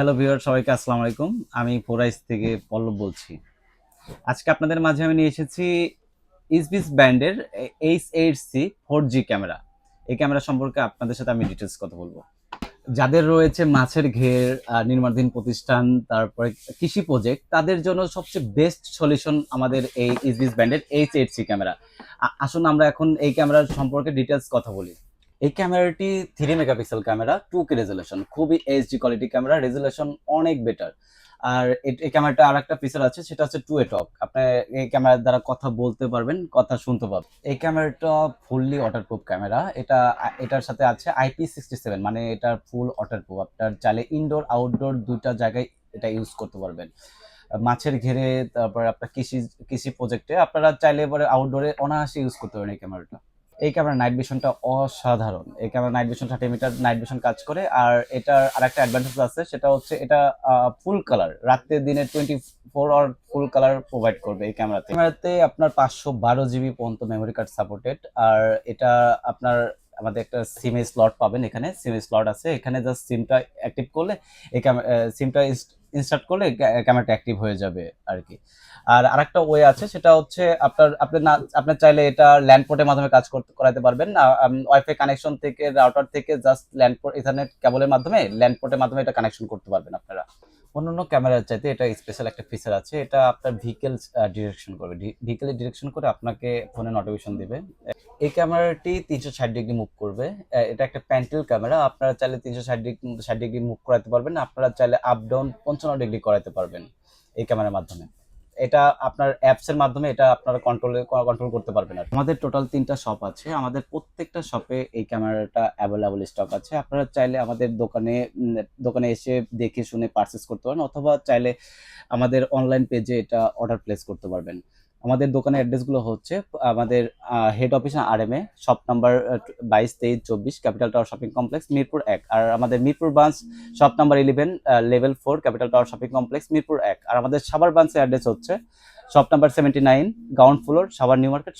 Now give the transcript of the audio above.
Hello viewer সবাইকে আসসালামু আলাইকুম। আমি ফোরাইস থেকে পল্লব বলছি। আজকে আপনাদের মাঝে আমি নিয়ে এসেছি ইসবিস ব্যান্ডের H eight C four G camera. এই ক্যামেরা সম্পর্কে আপনাদের সাথে আমি ডিটেলস কথা বলব। যাদের রয়েছে মাছের ঘের নির্মাণাধীন প্রতিষ্ঠান, তারপরে কৃষি প্রজেক্ট তাদের জন্য সবচেয়ে বেস্ট সলিউশন আমাদের এই ইসবিস ব্যান্ডের এইচ এইট সি ক্যামেরা। আসুন আমরা এখন এই ক্যামেরার সম্পর্কে ডিটেলস কথা বলি। এই ক্যামেরাটি three megapixel camera two K resolution খুবই এইচডি কোয়ালিটি ক্যামেরা রেজলিউশন অনেক বেটার আর এই ক্যামেরাটা আর একটা ফিচার আছে, সেটা হচ্ছে টু এ টক আপনি এই ক্যামেরার দ্বারা কথা বলতে পারবেন, কথা শুনতে পাবেন এই ক্যামেরাটা ফুললি ওয়াটারপ্রুফ ক্যামেরা এটা এটার সাথে আছে আইপি সিক্সটি সেভেন মানে এটা ফুল ওয়াটারপ্রুফ আপনার চাইলে ইনডোর আউটডোর দুইটা জায়গায় এটা ইউজ করতে পারবেন। মাছের ঘেরে, তারপর আপনার কৃষি কৃষি প্রজেক্টে আপনারা চাইলে এবারে আউটডোরে অনায়াসে ইউজ করতে পারেন এই ক্যামেরাটা এই ক্যামেরা নাইট ভিশনটা অসাধারণ। এই camera night vision thirty metre night vision কাজ করে। আর এটার আর একটা অ্যাডভান্টেজ আছে, সেটা হচ্ছে এটা ফুল কালার রাতে দিনে twenty four hour full colour provide করবে এই ক্যামেরাতে। ক্যামেরাতে আপনার পাঁচশো বারো জিবি পর্যন্ত মেমোরি কার্ড সাপোর্টেড আর এটা আপনার, আমাদের একটা সিমে স্লট পাবেন এখানে। সিমে স্লট আছে। এখানে জাস্ট সিমটা অ্যাক্টিভ করলে এই সিমটা ইনস্টার্ট করলে ক্যামেরাটা অ্যাক্টিভ হয়ে যাবে আর কি আর আরেকটা ওয়ে আছে, সেটা হচ্ছে আপনার, আপনি না আপনার চাইলে এটা ল্যান্ড পোর্টের মাধ্যমে কাজ করতে করাতে পারবেন। না ওয়াইফাই কানেকশন থেকে রাউটার থেকে জাস্ট ল্যান্ড পোর্ট ইথারনেট কেবলের মাধ্যমে ল্যান্ড পোর্টের মাধ্যমে এটা কানেকশন করতে পারবেন আপনারা। অন্যান্য ক্যামেরার চাইতে এটা স্পেশাল একটা ফিচার আছে। এটা আপনার ভেহিকেল ডিরেকশন করবে। ভেহিকেলের ডিরেকশন করে আপনাকে ফোনে নোটিফিকেশন দিবে। এই ক্যামেরাটি তিনশো ষাট ডিগ্রি মুভ করবে। এটা একটা প্যান্টেল ক্যামেরা আপনারা চাইলে তিনশো ষাট ডিগ্রি ষাট ডিগ্রি মুভ করাতে পারবেন, আপনারা চাইলে আপ ডাউন পঞ্চান্ন ডিগ্রি করাতে পারবেন এই ক্যামেরার মাধ্যমে। এটা আপনার অ্যাপসের মাধ্যমে এটা আপনারা কন্ট্রোল কন্ট্রোল করতে পারবেন আর আমাদের টোটাল তিনটা শপ আছে, আমাদের প্রত্যেকটা শপে এই ক্যামেরাটা অ্যাভেলেবল স্টক আছে। আপনারা চাইলে আমাদের দোকানে দোকানে এসে দেখে শুনে পারচেস করতে পারেন, অথবা চাইলে আমাদের অনলাইন পেজে এটা অর্ডার প্লেস করতে পারবেন। আমাদের দোকানের অ্যাড্রেসগুলো হচ্ছে, আমাদের হেড অফিস আর এম এ শপ নাম্বার বাইশ, তেইশ, চব্বিশ capital tower shopping complex Mirpur এক। আর আমাদের Mirpur branch shop number eleven level four capital tower shopping complex Mirpur এক। আর আমাদের সাবার ব্রাঞ্চের অ্যাড্রেস হচ্ছে shop number seventy nine ground floor Savar new market